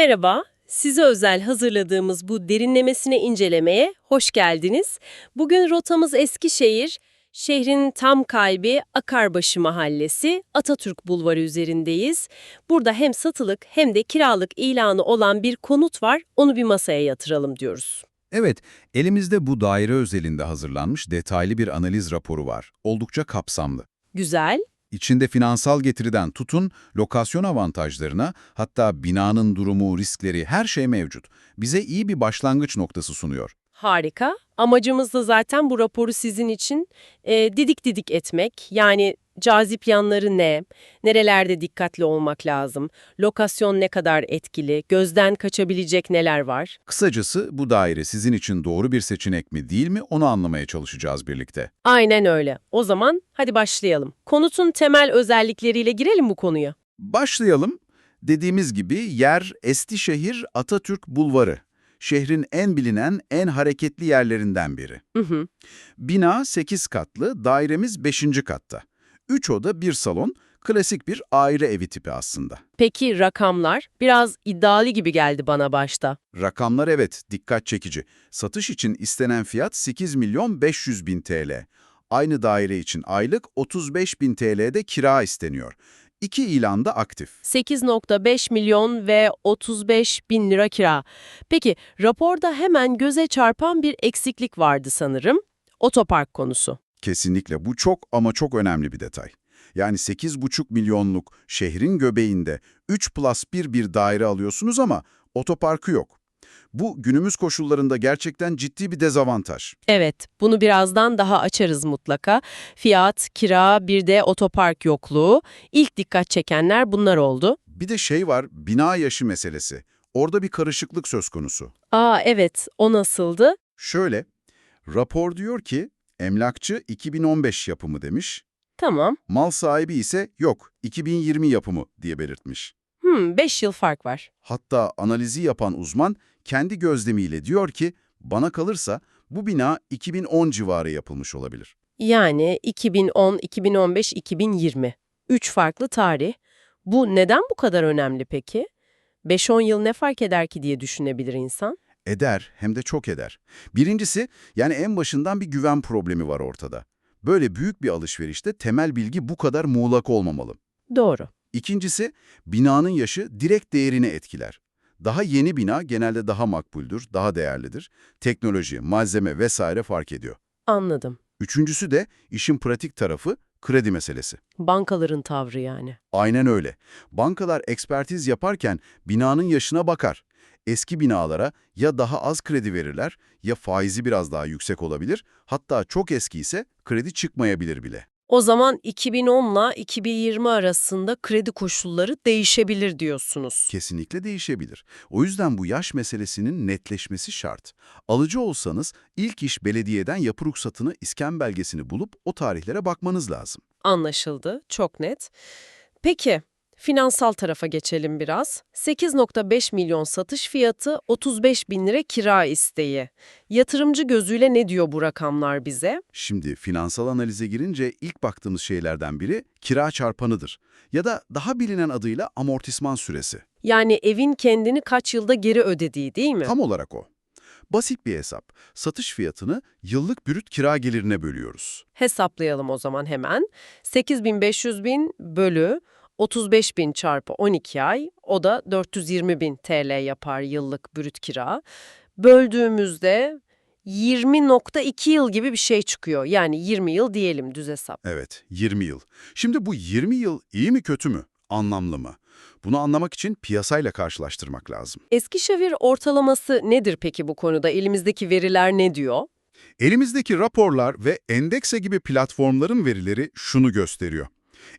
Merhaba, size özel hazırladığımız bu derinlemesine incelemeye hoş geldiniz. Bugün rotamız Eskişehir, şehrin tam kalbi Akarbaşı Mahallesi, Atatürk Bulvarı üzerindeyiz. Burada hem satılık hem de kiralık ilanı olan bir konut var, onu bir masaya yatıralım diyoruz. Evet, elimizde bu daire özelinde hazırlanmış detaylı bir analiz raporu var. Oldukça kapsamlı. Güzel, İçinde finansal getiriden tutun, lokasyon avantajlarına, hatta binanın durumu, riskleri her şey mevcut. Bize iyi bir başlangıç noktası sunuyor. harika. Amacımız da zaten bu raporu sizin için e, didik didik etmek. Yani cazip yanları ne, nerelerde dikkatli olmak lazım, lokasyon ne kadar etkili, gözden kaçabilecek neler var. Kısacası bu daire sizin için doğru bir seçenek mi değil mi onu anlamaya çalışacağız birlikte. Aynen öyle. O zaman hadi başlayalım. Konutun temel özellikleriyle girelim bu konuya. Başlayalım. Dediğimiz gibi yer Eskişehir Atatürk Bulvarı. Şehrin en bilinen, en hareketli yerlerinden biri. Hı hı. Bina 8 katlı, dairemiz 5. katta. 3 oda, 1 salon, klasik bir aile evi tipi aslında. Peki rakamlar? Biraz iddialı gibi geldi bana başta. Rakamlar evet, dikkat çekici. Satış için istenen fiyat 8 milyon 500 bin TL. Aynı daire için aylık 35 bin TL'de kira isteniyor. İki ilan da aktif. 8.5 milyon ve 35 bin lira kira. Peki raporda hemen göze çarpan bir eksiklik vardı sanırım. Otopark konusu. Kesinlikle bu çok ama çok önemli bir detay. Yani 8,5 milyonluk şehrin göbeğinde 3 plus 1 bir daire alıyorsunuz ama otoparkı yok. Bu günümüz koşullarında gerçekten ciddi bir dezavantaj. Evet, bunu birazdan daha açarız mutlaka. Fiyat, kira, bir de otopark yokluğu. İlk dikkat çekenler bunlar oldu. Bir de şey var, bina yaşı meselesi. Orada bir karışıklık söz konusu. Aa evet, o nasıldı? Şöyle, rapor diyor ki emlakçı 2015 yapımı demiş, Tamam. mal sahibi ise yok 2020 yapımı diye belirtmiş. Hmm, 5 yıl fark var. Hatta analizi yapan uzman kendi gözlemiyle diyor ki bana kalırsa bu bina 2010 civarı yapılmış olabilir. Yani 2010, 2015, 2020. Üç farklı tarih. Bu neden bu kadar önemli peki? 5-10 yıl ne fark eder ki diye düşünebilir insan. Eder hem de çok eder. Birincisi yani en başından bir güven problemi var ortada. Böyle büyük bir alışverişte temel bilgi bu kadar muğlak olmamalı. Doğru. İkincisi, binanın yaşı direkt değerini etkiler. Daha yeni bina genelde daha makbuldür, daha değerlidir. Teknoloji, malzeme vesaire fark ediyor. Anladım. Üçüncüsü de işin pratik tarafı kredi meselesi. Bankaların tavrı yani. Aynen öyle. Bankalar ekspertiz yaparken binanın yaşına bakar. Eski binalara ya daha az kredi verirler ya faizi biraz daha yüksek olabilir. Hatta çok eski ise kredi çıkmayabilir bile. O zaman 2010 ile 2020 arasında kredi koşulları değişebilir diyorsunuz. Kesinlikle değişebilir. O yüzden bu yaş meselesinin netleşmesi şart. Alıcı olsanız ilk iş belediyeden yapı ruhsatını, iskan belgesini bulup o tarihlere bakmanız lazım. Anlaşıldı. Çok net. Peki, finansal tarafa geçelim biraz. 8.5 milyon satış fiyatı, 35 bin lira kira isteği. Yatırımcı gözüyle ne diyor bu rakamlar bize? Şimdi finansal analize girince ilk baktığımız şeylerden biri kira çarpanıdır. Ya da daha bilinen adıyla amortisman süresi. Yani evin kendini kaç yılda geri ödediği değil mi? Tam olarak o. Basit bir hesap. Satış fiyatını yıllık brüt kira gelirine bölüyoruz. Hesaplayalım o zaman hemen. 8500 bin bölü 35 bin çarpı 12 ay o da 420 bin TL yapar yıllık brüt kira. Böldüğümüzde 20.2 yıl gibi bir şey çıkıyor. Yani 20 yıl diyelim düz hesap. Evet, 20 yıl. Şimdi bu 20 yıl iyi mi kötü mü? Anlamlı mı? Bunu anlamak için piyasayla karşılaştırmak lazım. Eskişehir ortalaması nedir peki bu konuda? Elimizdeki veriler ne diyor? Elimizdeki raporlar ve endekse gibi platformların verileri şunu gösteriyor.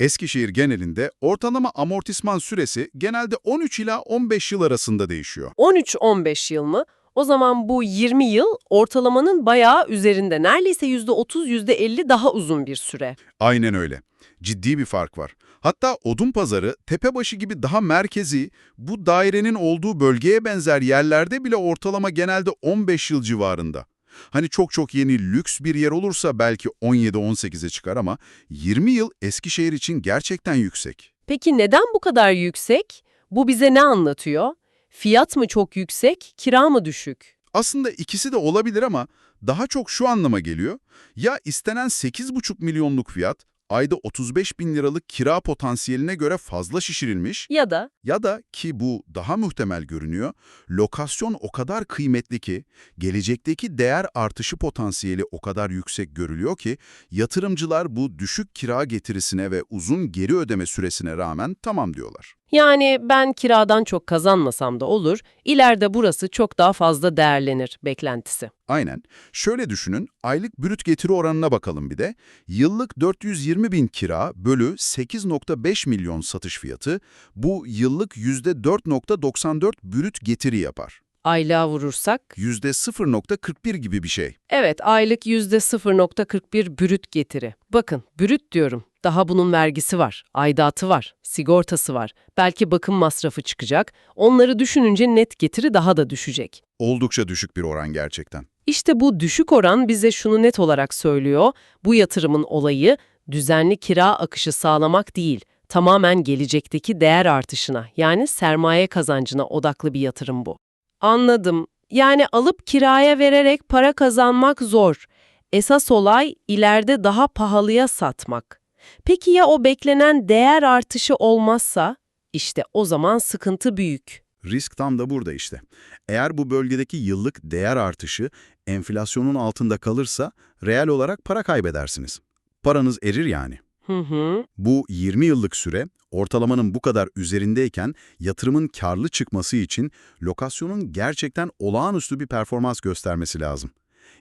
Eskişehir genelinde ortalama amortisman süresi genelde 13 ila 15 yıl arasında değişiyor. 13-15 yıl mı? O zaman bu 20 yıl ortalamanın bayağı üzerinde. Neredeyse %30, %50 daha uzun bir süre. Aynen öyle. Ciddi bir fark var. Hatta Odunpazarı, Tepebaşı gibi daha merkezi, bu dairenin olduğu bölgeye benzer yerlerde bile ortalama genelde 15 yıl civarında. Hani çok çok yeni lüks bir yer olursa belki 17-18'e çıkar ama 20 yıl Eskişehir için gerçekten yüksek. Peki neden bu kadar yüksek? Bu bize ne anlatıyor? Fiyat mı çok yüksek, kira mı düşük? Aslında ikisi de olabilir ama daha çok şu anlama geliyor. Ya istenen 8,5 milyonluk fiyat ayda 35 bin liralık kira potansiyeline göre fazla şişirilmiş Ya da ya da ki bu daha muhtemel görünüyor, lokasyon o kadar kıymetli ki gelecekteki değer artışı potansiyeli o kadar yüksek görülüyor ki yatırımcılar bu düşük kira getirisine ve uzun geri ödeme süresine rağmen tamam diyorlar. Yani ben kiradan çok kazanmasam da olur, ileride burası çok daha fazla değerlenir beklentisi. Aynen. Şöyle düşünün, aylık brüt getiri oranına bakalım bir de. Yıllık 420 bin kira bölü 8.5 milyon satış fiyatı, bu yıllık %4.94 brüt getiri yapar. Aylığa vurursak, %0.41 gibi bir şey. evet aylık %0.41 brüt getiri. Bakın brüt diyorum, daha bunun vergisi var, aidatı var, sigortası var, belki bakım masrafı çıkacak. Onları düşününce net getiri daha da düşecek. Oldukça düşük bir oran gerçekten. İşte bu düşük oran bize şunu net olarak söylüyor. Bu yatırımın olayı düzenli kira akışı sağlamak değil, tamamen gelecekteki değer artışına yani sermaye kazancına odaklı bir yatırım bu. Anladım. Yani alıp kiraya vererek para kazanmak zor. Esas olay ileride daha pahalıya satmak. Peki ya o beklenen değer artışı olmazsa? İşte o zaman sıkıntı büyük. Risk tam da burada işte. Eğer bu bölgedeki yıllık değer artışı enflasyonun altında kalırsa reel olarak para kaybedersiniz. Paranız erir yani. Hı hı. Bu 20 yıllık süre ortalamanın bu kadar üzerindeyken yatırımın karlı çıkması için lokasyonun gerçekten olağanüstü bir performans göstermesi lazım.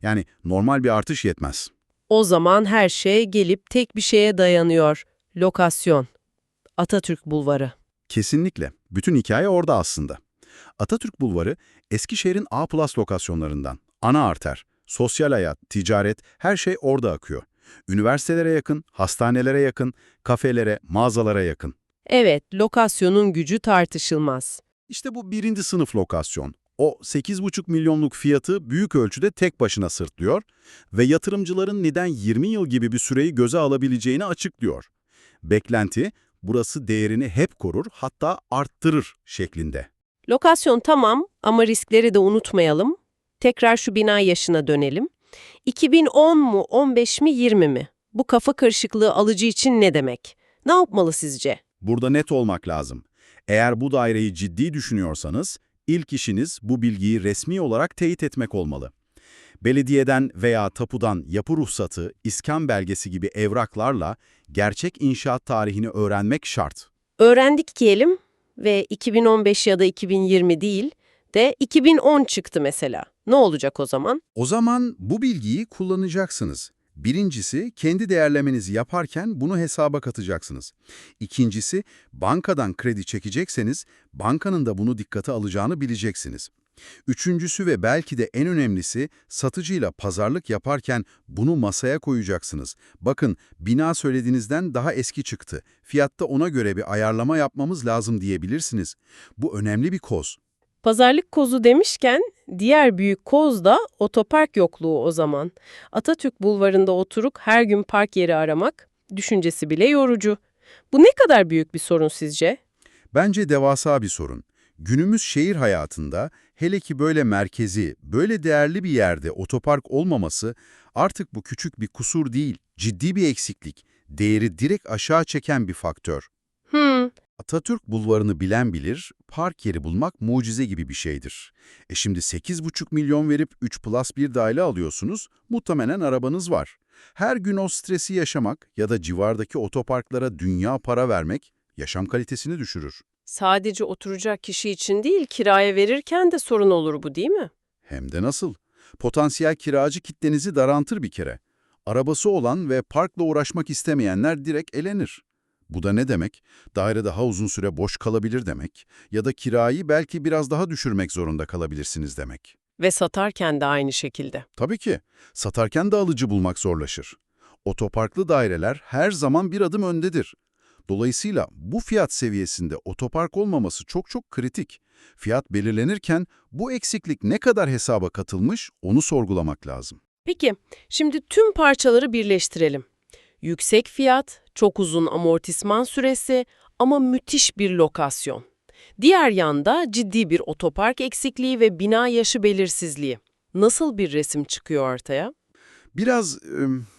Yani normal bir artış yetmez. O zaman her şey gelip tek bir şeye dayanıyor. Lokasyon. Atatürk Bulvarı. Kesinlikle. Bütün hikaye orada aslında. Atatürk Bulvarı, Eskişehir'in A+ lokasyonlarından. Ana arter, sosyal hayat, ticaret, her şey orada akıyor. Üniversitelere yakın, hastanelere yakın, kafelere, mağazalara yakın. Evet, lokasyonun gücü tartışılmaz. İşte bu birinci sınıf lokasyon. O 8,5 milyonluk fiyatı büyük ölçüde tek başına sırtlıyor ve yatırımcıların neden 20 yıl gibi bir süreyi göze alabileceğini açıklıyor. Beklenti, burası değerini hep korur hatta arttırır şeklinde. Lokasyon tamam ama riskleri de unutmayalım. Tekrar şu bina yaşına dönelim. 2010 mu, 15 mi, 20 mi? Bu kafa karışıklığı alıcı için ne demek? Ne yapmalı sizce? Burada net olmak lazım. Eğer bu daireyi ciddi düşünüyorsanız, ilk işiniz bu bilgiyi resmi olarak teyit etmek olmalı. Belediyeden veya tapudan yapı ruhsatı, iskan belgesi gibi evraklarla gerçek inşaat tarihini öğrenmek şart. Öğrendik diyelim ve 2015 ya da 2020 değil de 2010 çıktı mesela. Ne olacak o zaman? O zaman bu bilgiyi kullanacaksınız. Birincisi, kendi değerlemenizi yaparken bunu hesaba katacaksınız. İkincisi, bankadan kredi çekecekseniz, bankanın da bunu dikkate alacağını bileceksiniz. Üçüncüsü ve belki de en önemlisi, satıcıyla pazarlık yaparken bunu masaya koyacaksınız. Bakın, bina söylediğinizden daha eski çıktı. Fiyatta ona göre bir ayarlama yapmamız lazım diyebilirsiniz. Bu önemli bir koz. Pazarlık kozu demişken diğer büyük koz da otopark yokluğu o zaman. Atatürk Bulvarı'nda oturup her gün park yeri aramak düşüncesi bile yorucu. Bu ne kadar büyük bir sorun sizce? Bence devasa bir sorun. Günümüz şehir hayatında hele ki böyle merkezi, böyle değerli bir yerde otopark olmaması artık bu küçük bir kusur değil, ciddi bir eksiklik. Değeri direkt aşağı çeken bir faktör. Hmm, Atatürk bulvarını bilen bilir, park yeri bulmak mucize gibi bir şeydir. E şimdi 8,5 milyon verip 3 plus bir daire alıyorsunuz, muhtemelen arabanız var. Her gün o stresi yaşamak ya da civardaki otoparklara dünya para vermek yaşam kalitesini düşürür. sadece oturacak kişi için değil kiraya verirken de sorun olur bu değil mi? Hem de nasıl? Potansiyel kiracı kitlenizi daraltır bir kere. Arabası olan ve parkla uğraşmak istemeyenler direkt elenir. Bu da ne demek? Daire daha uzun süre boş kalabilir demek ya da kirayı belki biraz daha düşürmek zorunda kalabilirsiniz demek. Ve satarken de aynı şekilde. Tabii ki. Satarken de alıcı bulmak zorlaşır. Otoparklı daireler her zaman bir adım öndedir. Dolayısıyla bu fiyat seviyesinde otopark olmaması çok çok kritik. Fiyat belirlenirken bu eksiklik ne kadar hesaba katılmış onu sorgulamak lazım. Peki, şimdi tüm parçaları birleştirelim. Yüksek fiyat, çok uzun amortisman süresi ama müthiş bir lokasyon. Diğer yanda ciddi bir otopark eksikliği ve bina yaşı belirsizliği. Nasıl bir resim çıkıyor ortaya? Biraz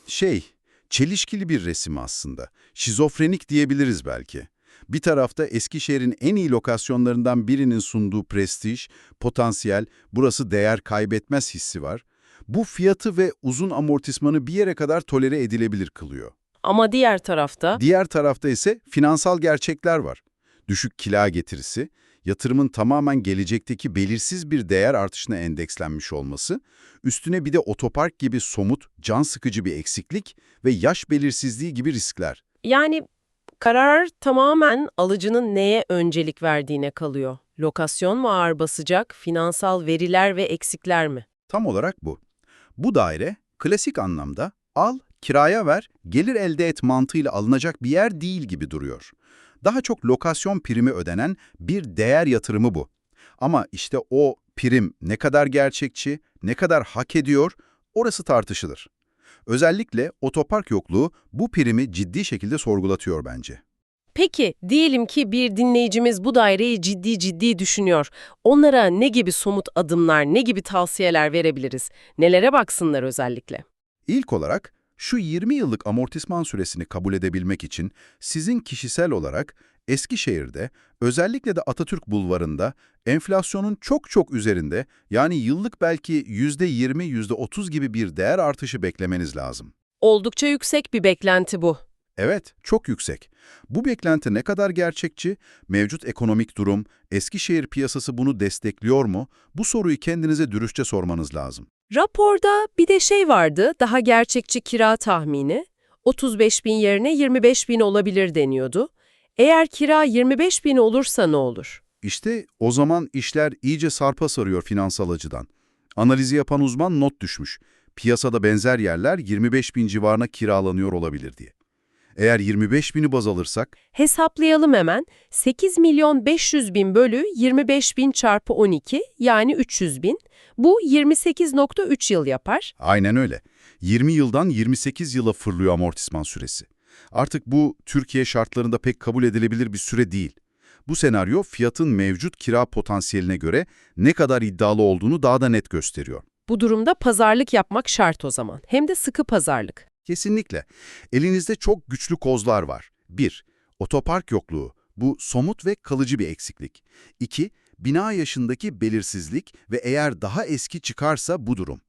şey, çelişkili bir resim aslında. Şizofrenik diyebiliriz belki. Bir tarafta Eskişehir'in en iyi lokasyonlarından birinin sunduğu prestij, potansiyel, burası değer kaybetmez hissi var. Bu fiyatı ve uzun amortismanı bir yere kadar tolere edilebilir kılıyor. Ama diğer tarafta Diğer tarafta ise finansal gerçekler var. Düşük kila getirisi, yatırımın tamamen gelecekteki belirsiz bir değer artışına endekslenmiş olması, üstüne bir de otopark gibi somut, can sıkıcı bir eksiklik ve yaş belirsizliği gibi riskler. yani karar tamamen alıcının neye öncelik verdiğine kalıyor. Lokasyon mu ağır basacak, finansal veriler ve eksikler mi? Tam olarak bu. Bu daire klasik anlamda al, kiraya ver, gelir elde et mantığıyla alınacak bir yer değil gibi duruyor. Daha çok lokasyon primi ödenen bir değer yatırımı bu. Ama işte o prim ne kadar gerçekçi, ne kadar hak ediyor, orası tartışılır. Özellikle otopark yokluğu bu primi ciddi şekilde sorgulatıyor bence. Peki, diyelim ki bir dinleyicimiz bu daireyi ciddi ciddi düşünüyor. Onlara ne gibi somut adımlar, ne gibi tavsiyeler verebiliriz? Nelere baksınlar özellikle? İlk olarak şu 20 yıllık amortisman süresini kabul edebilmek için sizin kişisel olarak Eskişehir'de, özellikle de Atatürk Bulvarı'nda enflasyonun çok çok üzerinde yani yıllık belki %20, %30 gibi bir değer artışı beklemeniz lazım. Oldukça yüksek bir beklenti bu. Evet, çok yüksek. Bu beklenti ne kadar gerçekçi? Mevcut ekonomik durum, Eskişehir piyasası bunu destekliyor mu? Bu soruyu kendinize dürüstçe sormanız lazım. Raporda bir de şey vardı, daha gerçekçi kira tahmini. 35 bin yerine 25 bin olabilir deniyordu. Eğer kira 25 bin olursa ne olur? İşte o zaman işler iyice sarpa sarıyor finansal açıdan. Analizi yapan uzman not düşmüş. Piyasada benzer yerler 25 bin civarına kiralanıyor olabilir diye. Eğer 25 bini baz alırsak, Hesaplayalım hemen. 8 milyon 500 bin bölü 25 bin çarpı 12 yani 300 bin. Bu 28.3 yıl yapar. aynen öyle. 20 yıldan 28 yıla fırlıyor amortisman süresi. Artık bu Türkiye şartlarında pek kabul edilebilir bir süre değil. Bu senaryo fiyatın mevcut kira potansiyeline göre ne kadar iddialı olduğunu daha da net gösteriyor. Bu durumda pazarlık yapmak şart o zaman. Hem de sıkı pazarlık. Kesinlikle. Elinizde çok güçlü kozlar var. 1. Otopark yokluğu. Bu somut ve kalıcı bir eksiklik. 2. Bina yaşındaki belirsizlik ve eğer daha eski çıkarsa bu durum.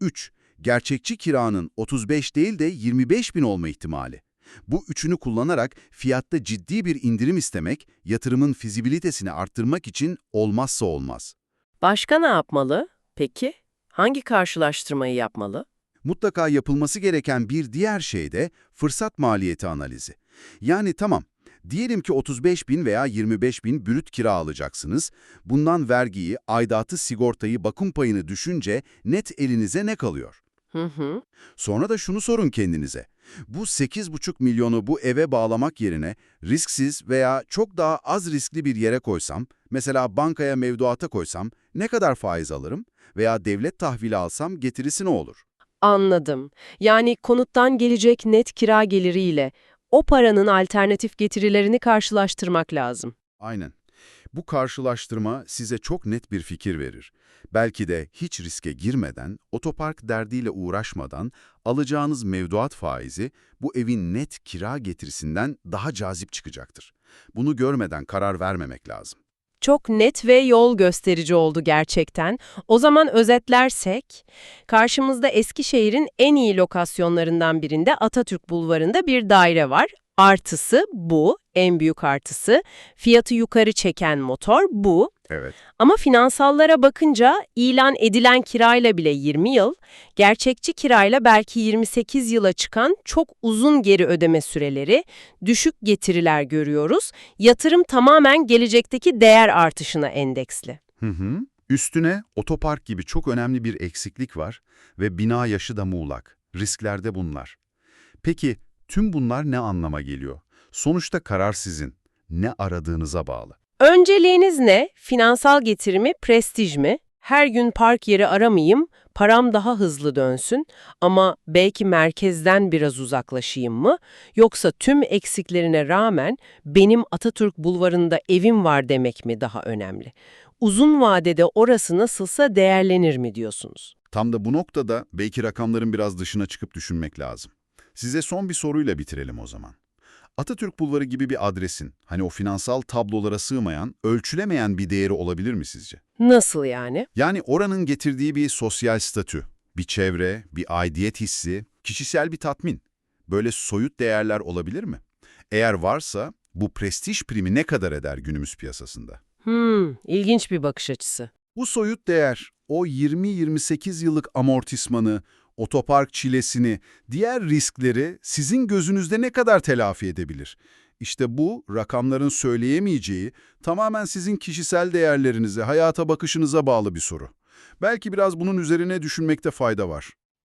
3. Gerçekçi kiranın 35 değil de 25 bin olma ihtimali. Bu üçünü kullanarak fiyatta ciddi bir indirim istemek, yatırımın fizibilitesini arttırmak için olmazsa olmaz. Başka ne yapmalı? Peki, hangi karşılaştırmayı yapmalı? Mutlaka yapılması gereken bir diğer şey de fırsat maliyeti analizi. Yani tamam, diyelim ki 35 bin veya 25 bin brüt kira alacaksınız. Bundan vergiyi, aidatı, sigortayı, bakım payını düşünce net elinize ne kalıyor? Hı hı. Sonra da şunu sorun kendinize. Bu 8,5 milyonu bu eve bağlamak yerine risksiz veya çok daha az riskli bir yere koysam, mesela bankaya mevduata koysam ne kadar faiz alırım? Veya devlet tahvili alsam getirisi ne olur? Anladım. Yani konuttan gelecek net kira geliriyle o paranın alternatif getirilerini karşılaştırmak lazım. Aynen. Bu karşılaştırma size çok net bir fikir verir. Belki de hiç riske girmeden, otopark derdiyle uğraşmadan alacağınız mevduat faizi bu evin net kira getirisinden daha cazip çıkacaktır. Bunu görmeden karar vermemek lazım. Çok net ve yol gösterici oldu gerçekten. O zaman özetlersek, karşımızda Eskişehir'in en iyi lokasyonlarından birinde Atatürk Bulvarı'nda bir daire var. Artısı bu, en büyük artısı. Fiyatı yukarı çeken motor bu. Evet. Ama finansallara bakınca ilan edilen kirayla bile 20 yıl, gerçekçi kirayla belki 28 yıla çıkan çok uzun geri ödeme süreleri, düşük getiriler görüyoruz. Yatırım tamamen gelecekteki değer artışına endeksli. Hı hı. Üstüne otopark gibi çok önemli bir eksiklik var ve bina yaşı da muğlak. Risklerde bunlar. Peki tüm bunlar ne anlama geliyor? Sonuçta karar sizin. Ne aradığınıza bağlı. Önceliğiniz ne? Finansal getirimi, prestij mi? Her gün park yeri aramayayım, param daha hızlı dönsün ama belki merkezden biraz uzaklaşayım mı? Yoksa tüm eksiklerine rağmen benim Atatürk Bulvarı'nda evim var demek mi daha önemli? Uzun vadede orası nasılsa değerlenir mi diyorsunuz? Tam da bu noktada belki rakamların biraz dışına çıkıp düşünmek lazım. Size son bir soruyla bitirelim o zaman. Atatürk Bulvarı gibi bir adresin, hani o finansal tablolara sığmayan, ölçülemeyen bir değeri olabilir mi sizce? Nasıl yani? Yani oranın getirdiği bir sosyal statü, bir çevre, bir aidiyet hissi, kişisel bir tatmin. Böyle soyut değerler olabilir mi? Eğer varsa bu prestij primi ne kadar eder günümüz piyasasında? Hmm, ilginç bir bakış açısı. Bu soyut değer, o 20-28 yıllık amortismanı, otopark çilesini, diğer riskleri sizin gözünüzde ne kadar telafi edebilir? İşte bu, rakamların söyleyemeyeceği, tamamen sizin kişisel değerlerinize, hayata bakışınıza bağlı bir soru. Belki biraz bunun üzerine düşünmekte fayda var.